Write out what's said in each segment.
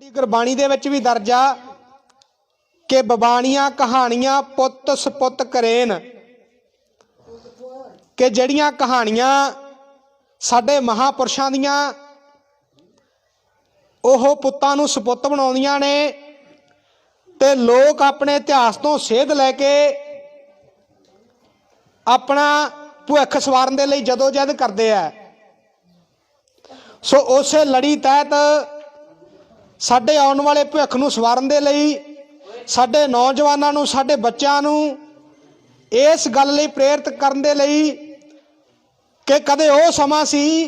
ਸਾਡੀ ਗੁਰਬਾਣੀ ਦੇ ਵਿੱਚ ਵੀ ਦਰਜ ਆ ਕਿ ਬਬਾਣੀਆਂ ਕਹਾਣੀਆਂ ਪੁੱਤ ਸਪੁੱਤ ਕਰੇਨ। ਕਿ ਜਿਹੜੀਆਂ ਕਹਾਣੀਆਂ ਸਾਡੇ ਮਹਾਪੁਰਸ਼ਾਂ ਦੀਆਂ ਉਹ ਪੁੱਤਾਂ ਨੂੰ ਸਪੁੱਤ ਬਣਾਉਂਦੀਆਂ ਨੇ ਤੇ ਲੋਕ ਆਪਣੇ ਇਤਿਹਾਸ ਤੋਂ ਸੇਧ ਲੈ ਕੇ ਆਪਣਾ ਭੁੱਖ ਸਵਾਰਨ ਦੇ ਲਈ ਜਦੋਂ ਜਦ ਕਰਦੇ ਆ। ਸੋ ਉਸੇ ਲੜੀ ਤਹਿਤ ਸਾਡੇ ਆਉਣ ਵਾਲੇ ਭਵਿੱਖ ਨੂੰ ਸਵਾਰਨ ਦੇ ਲਈ, ਸਾਡੇ ਨੌਜਵਾਨਾਂ ਨੂੰ, ਸਾਡੇ ਬੱਚਿਆਂ ਨੂੰ ਇਸ ਗੱਲ ਲਈ ਪ੍ਰੇਰਿਤ ਕਰਨ ਦੇ ਲਈ ਕਿ ਕਦੇ ਉਹ ਸਮਾਂ ਸੀ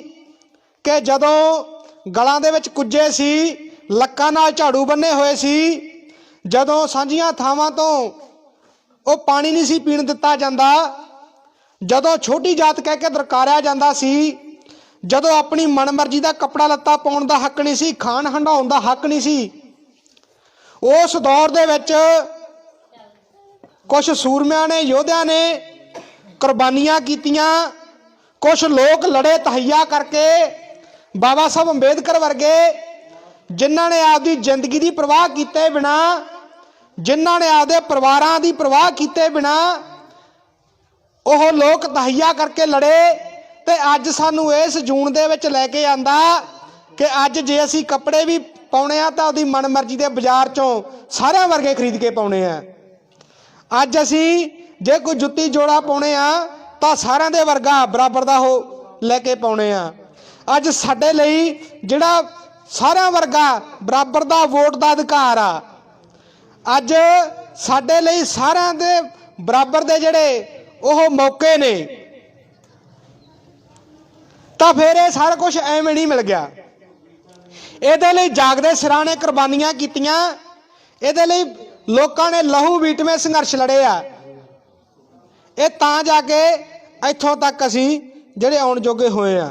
ਕਿ ਜਦੋਂ ਗਲਾਂ ਦੇ ਵਿੱਚ ਕੁੱਜੇ ਸੀ, ਲੱਕਾਂ ਨਾਲ ਝਾੜੂ ਬੰਨੇ ਹੋਏ ਸੀ, ਜਦੋਂ ਸਾਂਝੀਆਂ ਥਾਵਾਂ ਤੋਂ ਉਹ ਪਾਣੀ ਨਹੀਂ ਸੀ ਪੀਣ ਦਿੱਤਾ ਜਾਂਦਾ, ਜਦੋਂ ਛੋਟੀ ਜਾਤ ਕਹਿ ਕੇ ਦਰਕਾਰਿਆ ਜਾਂਦਾ ਸੀ ਜਦੋਂ ਆਪਣੀ ਮਨਮਰਜ਼ੀ ਦਾ ਕੱਪੜਾ ਲੱਤਾ ਪਾਉਣ ਦਾ ਹੱਕ ਨਹੀਂ ਸੀ, ਖਾਣ ਹੰਡਾਉਣ ਦਾ ਹੱਕ ਨਹੀਂ ਸੀ, ਉਸ ਦੌਰ ਦੇ ਵਿੱਚ ਕੁਝ ਸੂਰਮਿਆਂ ਨੇ, ਯੋਧਿਆਂ ਨੇ ਕੁਰਬਾਨੀਆਂ ਕੀਤੀਆਂ ਕੁਝ ਲੋਕ ਲੜੇ ਤਹਈਆ ਕਰਕੇ ਬਾਬਾ ਸਾਹਿਬ ਅੰਬੇਦਕਰ ਵਰਗੇ ਜਿਨ੍ਹਾਂ ਨੇ ਆਪਦੀ ਜ਼ਿੰਦਗੀ ਦੀ ਪ੍ਰਵਾਹ ਕੀਤੇ ਬਿਨਾ, ਜਿਨ੍ਹਾਂ ਨੇ ਆਪਦੇ ਪਰਿਵਾਰਾਂ ਦੀ ਪ੍ਰਵਾਹ ਕੀਤੇ ਬਿਨਾ, ਉਹ ਲੋਕ ਤਹਈਆ ਕਰਕੇ ਲੜੇ। ਤੇ ਅੱਜ ਸਾਨੂੰ ਇਸ ਜੂਨ ਦੇ ਵਿੱਚ ਲੈ ਕੇ ਆਂਦਾ ਕਿ ਅੱਜ ਜੇ ਅਸੀਂ ਕੱਪੜੇ ਵੀ ਪਾਉਣੇ ਆ ਤਾਂ ਉਹਦੀ ਮਨਮਰਜ਼ੀ ਦੇ ਬਾਜ਼ਾਰ ਚੋਂ ਸਾਰਿਆਂ ਵਰਗੇ ਖਰੀਦ ਕੇ ਪਾਉਣੇ ਆ। ਅੱਜ ਅਸੀਂ ਜੇ ਕੋਈ ਜੁੱਤੀ ਜੋੜਾ ਪਾਉਣੇ ਆ ਤਾਂ ਸਾਰਿਆਂ ਦੇ ਵਰਗਾ ਬਰਾਬਰ ਦਾ ਉਹ ਲੈ ਕੇ ਪਾਉਣੇ ਆ। ਅੱਜ ਸਾਡੇ ਲਈ ਜਿਹੜਾ ਸਾਰਿਆਂ ਵਰਗਾ ਬਰਾਬਰ ਦਾ ਵੋਟ ਦਾ ਅਧਿਕਾਰ ਆ। ਅੱਜ ਸਾਡੇ ਲਈ ਸਾਰਿਆਂ ਦੇ ਬਰਾਬਰ ਦੇ ਜਿਹੜੇ ਉਹ ਮੌਕੇ ਨੇ। ਤਾਂ ਫਿਰ ਇਹ ਸਾਰਾ ਕੁਝ ਐਵੇਂ ਨਹੀਂ ਮਿਲ ਗਿਆ। ਇਹਦੇ ਲਈ ਜਾਗਦੇ ਸਿਰਾਂ ਨੇ ਕੁਰਬਾਨੀਆਂ ਕੀਤੀਆਂ। ਇਹਦੇ ਲਈ ਲੋਕਾਂ ਨੇ ਲਹੂ ਵੀਟਵੇਂ ਸੰਘਰਸ਼ ਲੜੇ ਆ। ਇਹ ਤਾਂ ਜਾ ਕੇ ਇੱਥੋਂ ਤੱਕ ਅਸੀਂ ਜਿਹੜੇ ਆਉਣ ਜੋਗੇ ਹੋਏ ਆ।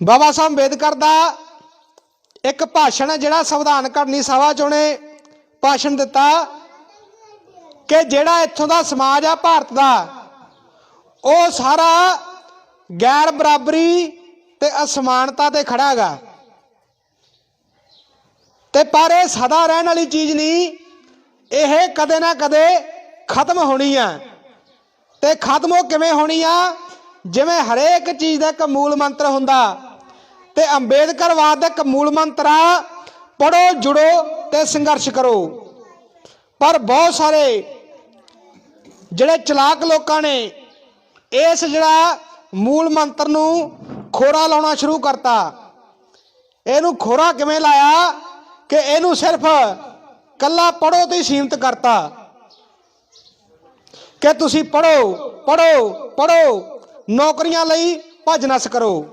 ਬਾਬਾ ਸਾਹਿਬ ਅੰਬੇਦਕਰ ਦਾ ਇੱਕ ਭਾਸ਼ਣ ਹੈ ਜਿਹੜਾ ਸੰਵਿਧਾਨ ਕਰਨੀ ਸਭਾ ਚ ਉਹਨੇ ਭਾਸ਼ਣ ਦਿੱਤਾ ਕਿ ਜਿਹੜਾ ਇੱਥੋਂ ਦਾ ਸਮਾਜ ਆ ਭਾਰਤ ਦਾ, ਉਹ ਸਾਰਾ ਗੈਰ ਬਰਾਬਰੀ ਤੇ ਅਸਮਾਨਤਾ ਤੇ ਖੜਾ ਹੈਗਾ। ਤੇ ਪਰ ਇਹ ਸਦਾ ਰਹਿਣ ਵਾਲੀ ਚੀਜ਼ ਨਹੀਂ, ਇਹ ਕਦੇ ਨਾ ਕਦੇ ਖਤਮ ਹੋਣੀ ਆ। ਤੇ ਖਤਮ ਉਹ ਕਿਵੇਂ ਹੋਣੀ ਆ? ਜਿਵੇਂ ਹਰੇਕ ਚੀਜ਼ ਦਾ ਇੱਕ ਮੂਲ ਮੰਤਰ ਹੁੰਦਾ। ਤੇ ਅੰਬੇਦਕਰਵਾਦ ਦਾ ਇੱਕ ਮੂਲ ਮੰਤਰ ਆ ਪੜੋ ਜੁੜੋ ਤੇ ਸੰਘਰਸ਼ ਕਰੋ। ਪਰ ਬਹੁਤ ਸਾਰੇ ਜਿਹੜੇ ਚਲਾਕ ਲੋਕਾਂ ਨੇ, ਇਸ ਜਿਹੜਾ ਮੂਲ ਮੰਤਰ ਨੂੰ ਖੋਰਾ ਲਾਉਣਾ ਸ਼ੁਰੂ ਕਰਤਾ। ਇਹਨੂੰ ਖੋਰਾ ਕਿਵੇਂ ਲਾਇਆ? ਕਿ ਇਹਨੂੰ ਸਿਰਫ ਕੱਲਾ ਪੜੋ ਤੇ ਹੀ ਸੀਮਤ ਕਰਤਾ। ਕਿ ਤੁਸੀਂ ਪੜੋ ਪੜੋ ਪੜੋ ਨੌਕਰੀਆਂ ਲਈ ਭੱਜ ਨਸ ਕਰੋ।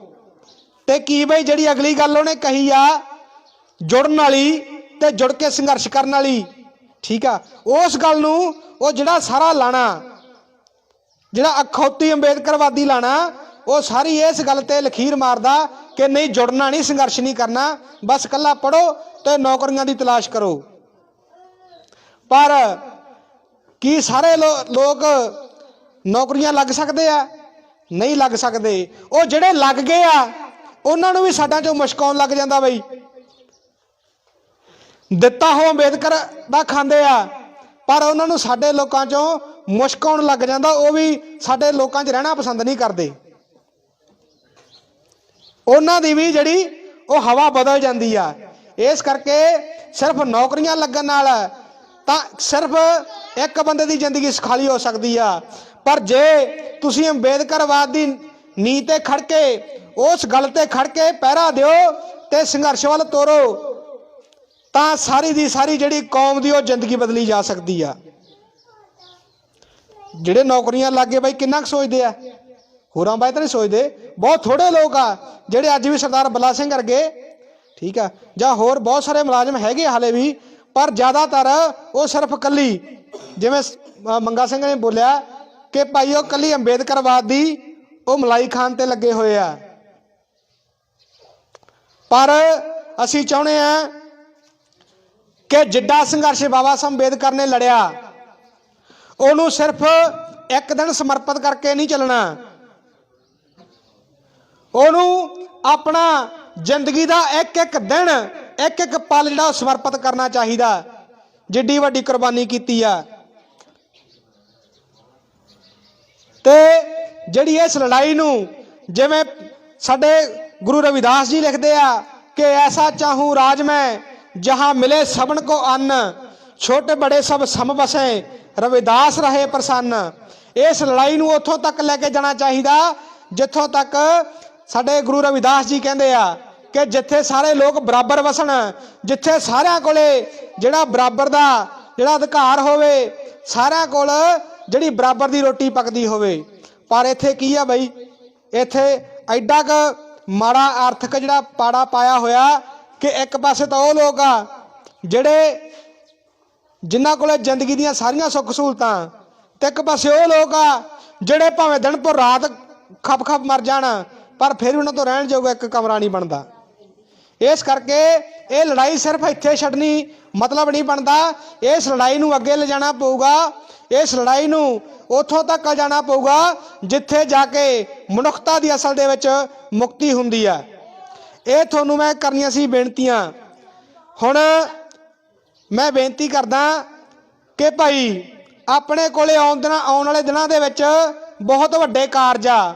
ਤੇ ਕੀ ਬਈ ਜਿਹੜੀ ਅਗਲੀ ਗੱਲ ਉਹਨੇ ਕਹੀ ਆ? ਜੁੜਨ ਵਾਲੀ ਤੇ ਜੁੜ ਕੇ ਸੰਘਰਸ਼ ਕਰਨ ਵਾਲੀ। ਠੀਕ ਆ? ਉਸ ਗੱਲ ਨੂੰ ਉਹ ਜਿਹੜਾ ਸਾਰਾ ਲਾਣਾ ਜਿਹੜਾ ਅਖੌਤੀ ਅੰਬੇਦਕਰਵਾਦੀ ਲਾਣਾ, ਉਹ ਸਾਰੀ ਇਸ ਗੱਲ ਤੇ ਲਖੀਰ ਮਾਰਦਾ ਕਿ ਨਹੀਂ, ਜੁੜਨਾ ਨਹੀਂ, ਸੰਘਰਸ਼ ਨਹੀਂ ਕਰਨਾ। ਬਸ ਕੱਲਾ ਪੜੋ ਤੇ ਨੌਕਰੀਆਂ ਦੀ ਤਲਾਸ਼ ਕਰੋ। ਪਰ ਕੀ ਸਾਰੇ ਲੋ- ਲੋਕ ਨੌਕਰੀਆਂ ਲੱਗ ਸਕਦੇ ਆ? ਨਹੀਂ ਲੱਗ ਸਕਦੇ। ਉਹ ਜਿਹੜੇ ਲੱਗ ਗਏ ਆ, ਉਹਨਾਂ ਨੂੰ ਵੀ ਸਾਡਾਂ ਚੋਂ ਮੁਸ਼ਕਾਉਣ ਲੱਗ ਜਾਂਦਾ ਬਈ। ਦਿੱਤਾ ਹੋ ਅੰਬੇਦਕਰ ਦਾ ਖਾਂਦੇ ਆ, ਪਰ ਉਹਨਾਂ ਨੂੰ ਸਾਡੇ ਲੋਕਾਂ ਚੋਂ ਮੁਸ਼ਕ ਆਉਣ ਲੱਗ ਜਾਂਦਾ, ਉਹ ਵੀ ਸਾਡੇ ਲੋਕਾਂ 'ਚ ਰਹਿਣਾ ਪਸੰਦ ਨਹੀਂ ਕਰਦੇ। ਉਹਨਾਂ ਦੀ ਵੀ ਜਿਹੜੀ ਉਹ ਹਵਾ ਬਦਲ ਜਾਂਦੀ ਆ। ਇਸ ਕਰਕੇ ਸਿਰਫ ਨੌਕਰੀਆਂ ਲੱਗਣ ਨਾਲ ਤਾਂ ਸਿਰਫ ਇੱਕ ਬੰਦੇ ਦੀ ਜ਼ਿੰਦਗੀ ਸੁਖਾਲੀ ਹੋ ਸਕਦੀ ਆ। ਪਰ ਜੇ ਤੁਸੀਂ ਅੰਬੇਦਕਰਵਾਦ ਦੀ ਨੀਂਹ ਤੇ ਖੜ ਕੇ, ਉਸ ਗੱਲ ਤੇ ਖੜ ਕੇ ਪਹਿਰਾ ਦਿਓ ਤੇ ਸੰਘਰਸ਼ ਵੱਲ ਤੋਰੋ, ਤਾਂ ਸਾਰੀ ਦੀ ਸਾਰੀ ਜਿਹੜੀ ਕੌਮ ਦੀ ਉਹ ਜ਼ਿੰਦਗੀ ਬਦਲੀ ਜਾ ਸਕਦੀ ਆ। ਜਿਹੜੇ ਨੌਕਰੀਆਂ ਲੱਗੇ ਬਾਈ ਕਿੰਨਾ ਕੁ ਸੋਚਦੇ ਆ? ਹੋਰਾਂ ਬਾਈ ਤਾਂ ਨਹੀਂ ਸੋਚਦੇ। ਬਹੁਤ ਥੋੜੇ ਲੋਕ ਆ, ਜਿਹੜੇ ਅੱਜ ਵੀ ਸਰਦਾਰ ਬੱਲਾ ਸਿੰਘ ਵਰਗੇ। ਠੀਕ ਆ। ਜਾਂ ਹੋਰ ਬਹੁਤ ਸਾਰੇ ਮੁਲਾਜ਼ਮ ਹੈਗੇ ਹਾਲੇ ਵੀ, ਪਰ ਜ਼ਿਆਦਾਤਰ ਉਹ ਸਿਰਫ ਕੱਲੀ ਜਿਵੇਂ ਮੰਗਾ ਸਿੰਘ ਨੇ ਬੋਲਿਆ ਕਿ ਭਾਈ ਉਹ ਕੱਲੀ ਅੰਬੇਦਕਰਵਾਦ ਦੀ ਉਹ ਮਲਾਈ ਖਾਨ ਤੇ ਲੱਗੇ ਹੋਏ ਆ। ਪਰ ਅਸੀਂ ਚਾਹੁੰਦੇ ਆ ਕਿ ਜਿੱਡਾ ਸੰਘਰਸ਼ ਬਾਬਾ ਸਾਹਿਬ ਅੰਬੇਦਕਰ ਨੇ ਲੜਿਆ ਉਹਨੂੰ ਸਿਰਫ ਇੱਕ ਦਿਨ ਸਮਰਪਿਤ ਕਰਕੇ ਨਹੀਂ ਚੱਲਣਾ। ਉਹਨੂੰ ਆਪਣਾ ਜ਼ਿੰਦਗੀ ਦਾ ਇੱਕ ਇੱਕ ਦਿਨ ਇੱਕ ਇੱਕ ਪਲ ਜਿਹੜਾ ਉਹ ਸਮਰਪਿਤ ਕਰਨਾ ਚਾਹੀਦਾ। ਜਿੱਡੀ ਵੱਡੀ ਕੁਰਬਾਨੀ ਕੀਤੀ ਆ। ਤੇ ਜਿਹੜੀ ਇਸ ਲੜਾਈ ਨੂੰ ਜਿਵੇਂ ਸਾਡੇ ਗੁਰੂ ਰਵਿਦਾਸ ਜੀ ਲਿਖਦੇ ਆ ਕਿ ਐਸਾ ਚਾਹੂੰ ਰਾਜ ਮੈਂ, ਜਹਾਂ ਮਿਲੇ ਸਭਨ ਕੋ ਅੰਨ। ਛੋਟੇ ਬੜੇ ਸਭ ਸਮ ਵਸੇ ਰਵਿਦਾਸ ਰਹੇ ਪ੍ਰਸੰਨ। ਇਸ ਲੜਾਈ ਨੂੰ ਉੱਥੋਂ ਤੱਕ ਲੈ ਕੇ ਜਾਣਾ ਚਾਹੀਦਾ, ਜਿੱਥੋਂ ਤੱਕ ਸਾਡੇ ਗੁਰੂ ਰਵਿਦਾਸ ਜੀ ਕਹਿੰਦੇ ਆ ਕਿ ਜਿੱਥੇ ਸਾਰੇ ਲੋਕ ਬਰਾਬਰ ਵਸਣ, ਜਿੱਥੇ ਸਾਰਿਆਂ ਕੋਲੇ ਜਿਹੜਾ ਬਰਾਬਰ ਦਾ ਜਿਹੜਾ ਅਧਿਕਾਰ ਹੋਵੇ, ਸਾਰਿਆਂ ਕੋਲ ਜਿਹੜੀ ਬਰਾਬਰ ਦੀ ਰੋਟੀ ਪੱਕਦੀ ਹੋਵੇ। ਪਰ ਇੱਥੇ ਕੀ ਆ ਬਈ? ਇੱਥੇ ਐਡਾ ਕ ਮਾੜਾ ਆਰਥਿਕ ਜਿਹੜਾ ਪਾੜਾ ਪਾਇਆ ਹੋਇਆ ਕਿ ਇੱਕ ਪਾਸੇ ਤਾਂ ਉਹ ਲੋਕ ਆ ਜਿਹੜੇ ਜਿਨ੍ਹਾਂ ਕੋਲੇ ਜ਼ਿੰਦਗੀ ਦੀਆਂ ਸਾਰੀਆਂ ਸੁੱਖ ਸਹੂਲਤਾਂ, ਤੇ ਇੱਕ ਪਾਸੇ ਉਹ ਲੋਕ ਆ ਜਿਹੜੇ ਭਾਵੇਂ ਦਿਨ ਪਰ ਰਾਤ ਖੱਪ ਖੱਪ ਮਰ ਜਾਣ, ਪਰ ਫਿਰ ਵੀ ਉਹਨਾਂ ਤੋਂ ਰਹਿਣ ਜੋਗਾ ਇੱਕ ਕਮਰਾ ਨਹੀਂ ਬਣਦਾ। ਇਸ ਕਰਕੇ ਇਹ ਲੜਾਈ ਸਿਰਫ ਇੱਥੇ ਛੱਡਣੀ ਮਤਲਬ ਨਹੀਂ ਬਣਦਾ। ਇਸ ਲੜਾਈ ਨੂੰ ਅੱਗੇ ਲਿਜਾਣਾ ਪਊਗਾ। ਇਸ ਲੜਾਈ ਨੂੰ ਉੱਥੋਂ ਤੱਕ ਜਾਣਾ ਪਊਗਾ ਜਿੱਥੇ ਜਾ ਕੇ ਮਨੁੱਖਤਾ ਦੀ ਅਸਲ ਦੇ ਵਿੱਚ ਮੁਕਤੀ ਹੁੰਦੀ ਆ। ਇਹ ਤੁਹਾਨੂੰ ਮੈਂ ਕਰਨੀਆਂ ਸੀ ਬੇਨਤੀਆਂ। ਹੁਣ ਮੈਂ ਬੇਨਤੀ ਕਰਦਾ ਕਿ ਭਾਈ ਆਪਣੇ ਕੋਲੇ ਆਉਣ ਦਿਨਾਂ ਆਉਣ ਵਾਲੇ ਦਿਨਾਂ ਦੇ ਵਿੱਚ ਬਹੁਤ ਵੱਡੇ ਕਾਰਜ ਆ।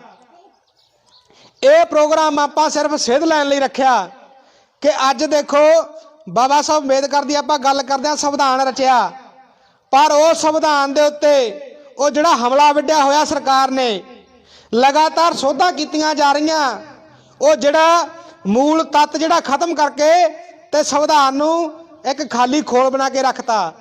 ਇਹ ਪ੍ਰੋਗਰਾਮ ਆਪਾਂ ਸਿਰਫ ਸਿੱਧ ਲੈਣ ਲਈ ਰੱਖਿਆ। ਕਿ ਅੱਜ ਦੇਖੋ, ਬਾਬਾ ਸਾਹਿਬ ਅੰਬੇਦਕਰ ਦੀ ਆਪਾਂ ਗੱਲ ਕਰਦੇ ਹਾਂ, ਸੰਵਿਧਾਨ ਰਚਿਆ। ਪਰ ਉਹ ਸੰਵਿਧਾਨ ਦੇ ਉੱਤੇ ਉਹ ਜਿਹੜਾ ਹਮਲਾ ਵਿੱਢਿਆ ਹੋਇਆ ਸਰਕਾਰ ਨੇ, ਲਗਾਤਾਰ ਸੋਧਾਂ ਕੀਤੀਆਂ ਜਾ ਰਹੀਆਂ। ਉਹ ਜਿਹੜਾ ਮੂਲ ਤੱਤ ਜਿਹੜਾ ਖਤਮ ਕਰਕੇ ਤੇ ਸੰਵਿਧਾਨ ਨੂੰ ਇੱਕ ਖਾਲੀ ਖੋਲ ਬਣਾ ਕੇ ਰੱਖਤਾ।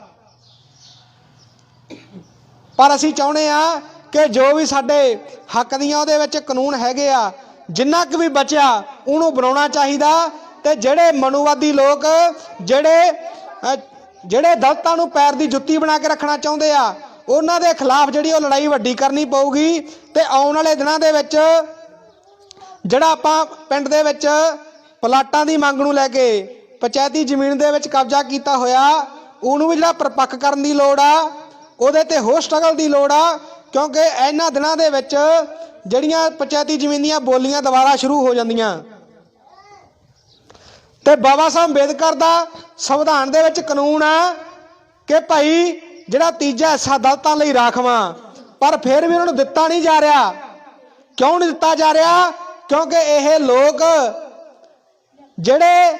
ਪਰ ਅਸੀਂ ਚਾਹੁੰਦੇ ਆ ਕਿ ਜੋ ਵੀ ਸਾਡੇ ਹੱਕ ਦੀਆਂ ਉਹਦੇ ਵਿੱਚ ਕਾਨੂੰਨ ਹੈਗੇ ਆ, ਜਿੰਨਾ ਕੁ ਵੀ ਬਚਿਆ, ਉਹਨੂੰ ਬਣਾਉਣਾ ਚਾਹੀਦਾ ਤੇ ਜਿਹੜੇ ਮਨੁਵਾਦੀ ਲੋਕ ਜਿਹੜੇ ਜਿਹੜੇ ਦਲਤਾਂ ਨੂੰ ਪੈਰ ਦੀ ਜੁੱਤੀ ਬਣਾ ਕੇ ਰੱਖਣਾ ਚਾਹੁੰਦੇ ਆ, ਉਹਨਾਂ ਦੇ ਖਿਲਾਫ ਜਿਹੜੀ ਉਹ ਲੜਾਈ ਵੱਡੀ ਕਰਨੀ ਪਊਗੀ ਤੇ ਆਉਣ ਵਾਲੇ ਦਿਨਾਂ ਦੇ ਵਿੱਚ ਜਿਹੜਾ ਆਪਾਂ ਪਿੰਡ ਦੇ ਵਿੱਚ ਪਲਾਟਾਂ ਦੀ ਮੰਗ ਨੂੰ ਲੈ ਕੇ ਪੰਚਾਇਤੀ ਜ਼ਮੀਨ ਦੇ ਵਿੱਚ ਕਬਜ਼ਾ ਕੀਤਾ ਹੋਇਆ, ਉਹਨੂੰ ਵੀ ਜਿਹੜਾ ਪਰਪੱਕ ਕਰਨ ਦੀ ਲੋੜ ਆ, ਉਹਦੇ ਤੇ ਹੋਰ ਸਟਰਗਲ ਦੀ ਲੋੜ ਆ, ਕਿਉਂਕਿ ਇਹਨਾਂ ਦਿਨਾਂ ਦੇ ਵਿੱਚ ਜਿਹੜੀਆਂ ਪੰਚਾਇਤੀ ਜ਼ਮੀਨ ਦੀਆਂ ਬੋਲੀਆਂ ਦੁਬਾਰਾ ਸ਼ੁਰੂ ਹੋ ਜਾਂਦੀਆਂ। ਤੇ ਬਾਬਾ ਸਾਹਿਬ ਅੰਬੇਦਕਰ ਦਾ ਸੰਵਿਧਾਨ ਦੇ ਵਿੱਚ ਕਾਨੂੰਨ ਆ ਕਿ ਭਾਈ ਜਿਹੜਾ ਤੀਜਾ ਹਿੱਸਾ ਦਲਤਾਂ ਲਈ ਰਾਖਵਾਂ, ਪਰ ਫਿਰ ਵੀ ਉਹਨਾਂ ਨੂੰ ਦਿੱਤਾ ਨਹੀਂ ਜਾ ਰਿਹਾ। ਕਿਉਂ ਨਹੀਂ ਦਿੱਤਾ ਜਾ ਰਿਹਾ? ਕਿਉਂਕਿ ਇਹ ਲੋਕ ਜਿਹੜੇ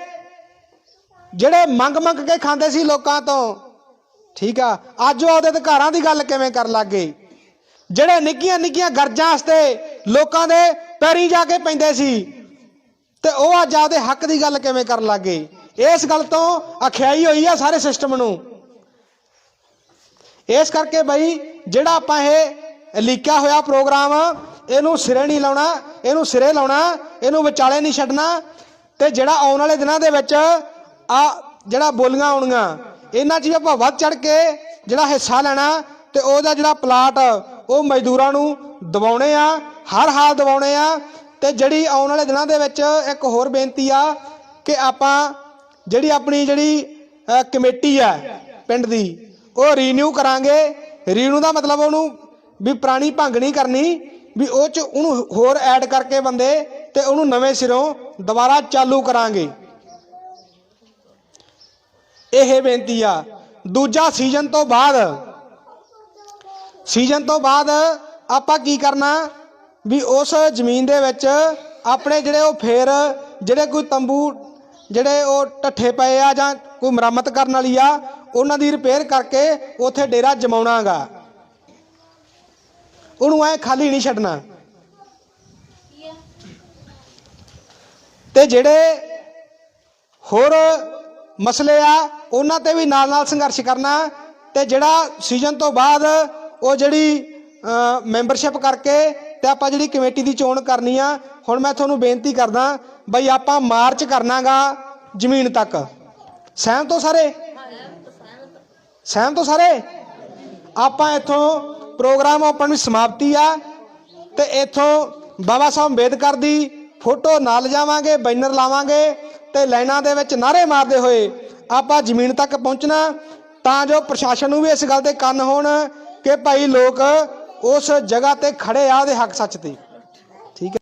ਜਿਹੜੇ ਮੰਗ ਮੰਗ ਕੇ ਖਾਂਦੇ ਸੀ ਲੋਕਾਂ ਤੋਂ। ਠੀਕ ਆ, ਅੱਜ ਉਹ ਉਹਦੇ ਅਧਿਕਾਰਾਂ ਦੀ ਗੱਲ ਕਿਵੇਂ ਕਰਨ ਲੱਗ ਗਏ? ਜਿਹੜੇ ਨਿੱਕੀਆਂ ਨਿੱਕੀਆਂ ਗਰਜਾਂ ਵਾਸਤੇ ਲੋਕਾਂ ਦੇ ਪੈਰੀ ਜਾ ਕੇ ਪੈਂਦੇ ਸੀ, ਤੇ ਉਹ ਅੱਜ ਆਪਦੇ ਹੱਕ ਦੀ ਗੱਲ ਕਿਵੇਂ ਕਰਨ ਲੱਗ ਗਏ? ਇਸ ਗੱਲ ਤੋਂ ਅਖਿਆਈ ਹੋਈ ਆ ਸਾਰੇ ਸਿਸਟਮ ਨੂੰ। ਇਸ ਕਰਕੇ ਬਈ, ਜਿਹੜਾ ਆਪਾਂ ਇਹ ਲਿਖਿਆ ਹੋਇਆ ਪ੍ਰੋਗਰਾਮ, ਇਹਨੂੰ ਸਿਰੇ ਨਹੀਂ ਲਾਉਣਾ, ਇਹਨੂੰ ਸਿਰੇ ਲਾਉਣਾ, ਇਹਨੂੰ ਵਿਚਾਲੇ ਨਹੀਂ ਛੱਡਣਾ, ਤੇ ਜਿਹੜਾ ਆਉਣ ਵਾਲੇ ਦਿਨਾਂ ਦੇ ਵਿੱਚ ਆ ਜਿਹੜਾ ਬੋਲੀਆਂ ਆਉਣੀਆਂ, ਇਹਨਾਂ 'ਚ ਵੀ ਆਪਾਂ ਵੱਧ ਚੜ ਕੇ ਜਿਹੜਾ ਹਿੱਸਾ ਲੈਣਾ ਤੇ ਉਹਦਾ ਜਿਹੜਾ ਪਲਾਟ, ਉਹ ਮਜ਼ਦੂਰਾਂ ਨੂੰ ਦਿਵਾਉਣੇ ਆ, ਹਰ ਹਾਲ ਦਿਵਾਉਣੇ ਆ ਤੇ ਜਿਹੜੀ ਆਉਣ ਵਾਲੇ ਦਿਨਾਂ ਦੇ ਵਿੱਚ ਇੱਕ ਹੋਰ ਬੇਨਤੀ ਆ ਕਿ ਆਪਾਂ ਜਿਹੜੀ ਆਪਣੀ ਜਿਹੜੀ ਕਮੇਟੀ ਆ ਪਿੰਡ ਦੀ, ਉਹ ਰੀਨਿਊ ਕਰਾਂਗੇ। ਰੀਨਿਊ ਦਾ ਮਤਲਬ ਉਹਨੂੰ ਵੀ ਪੁਰਾਣੀ ਭੰਗ ਨਹੀਂ ਕਰਨੀ, ਵੀ ਉਹ ਚ ਉਹਨੂੰ ਹੋਰ ਐਡ ਕਰਕੇ ਬੰਦੇ ਤੇ ਉਹਨੂੰ ਨਵੇਂ ਸਿਰੋਂ ਦੁਬਾਰਾ ਚਾਲੂ ਕਰਾਂਗੇ। ਇਹ ਬੇਨਤੀ ਆ। ਦੂਜਾ ਸੀਜ਼ਨ ਤੋਂ ਬਾਅਦ ਸੀਜ਼ਨ ਤੋਂ ਬਾਅਦ ਆਪਾਂ ਕੀ ਕਰਨਾ ਵੀ ਉਸ ਜ਼ਮੀਨ ਦੇ ਵਿੱਚ ਆਪਣੇ ਜਿਹੜੇ ਉਹ ਫੇਰ ਜਿਹੜੇ ਕੋਈ ਤੰਬੂ ਜਿਹੜੇ ਉਹ ਢੱਠੇ ਪਏ ਆ ਜਾਂ ਕੋਈ ਮੁਰੰਮਤ ਕਰਨ ਵਾਲੀ ਆ ਉਹਨਾਂ ਦੀ ਰਿਪੇਅਰ ਕਰਕੇ ਉੱਥੇ ਡੇਰਾ ਜਮਾਉਣਾਗਾ। ਉਹਨੂੰ ਐ ਖਾਲੀ ਨਹੀਂ ਛੱਡਣਾ। ਤੇ ਜਿਹੜੇ ਹੋਰ ਮਸਲੇ ਆ, ਉਹਨਾਂ ਤੇ ਵੀ ਨਾਲ ਨਾਲ ਸੰਘਰਸ਼ ਕਰਨਾ ਤੇ ਜਿਹੜਾ ਸੀਜ਼ਨ ਤੋਂ ਬਾਅਦ ਉਹ ਜਿਹੜੀ ਮੈਂਬਰਸ਼ਿਪ ਕਰਕੇ ਤੇ ਆਪਾਂ ਜਿਹੜੀ ਕਮੇਟੀ ਦੀ ਚੋਣ ਕਰਨੀ ਆ, ਹੁਣ ਮੈਂ ਤੁਹਾਨੂੰ ਬੇਨਤੀ ਕਰਦਾ, ਬਈ ਆਪਾਂ ਮਾਰਚ ਕਰਨਾਗਾ ਜ਼ਮੀਨ ਤੱਕ। ਸਹਿਮ ਤੋਂ ਸਾਰੇ? ਸਹਿਮ ਤੋਂ ਸਾਰੇ? ਆਪਾਂ ਇੱਥੋਂ ਪ੍ਰੋਗਰਾਮ ਆਪਾਂ ਨੂੰ ਸਮਾਪਤੀ ਆ ਤੇ ਇੱਥੋਂ ਬਾਬਾ ਸਾਹਿਬ ਅੰਬੇਦਕਰ ਦੀ ਫੋਟੋ ਨਾਲ ਜਾਵਾਂਗੇ, ਬੈਨਰ ਲਾਵਾਂਗੇ ਤੇ ਲਾਈਨਾਂ ਦੇ ਵਿੱਚ ਨਾਰੇ ਮਾਰਦੇ ਹੋਏ ਆਪਾਂ ਜ਼ਮੀਨ ਤੱਕ ਪਹੁੰਚਣਾ, ਤਾਂ ਜੋ ਪ੍ਰਸ਼ਾਸਨ ਨੂੰ ਵੀ ਇਸ ਗੱਲ ਤੇ ਕੰਨ ਹੋਣ ਕਿ ਭਾਈ ਲੋਕ ਉਸ ਜਗ੍ਹਾ ਤੇ ਖੜੇ ਆ ਉਹਦੇ ਹੱਕ ਸੱਚ ਤੇ। ਠੀਕ ਹੈ।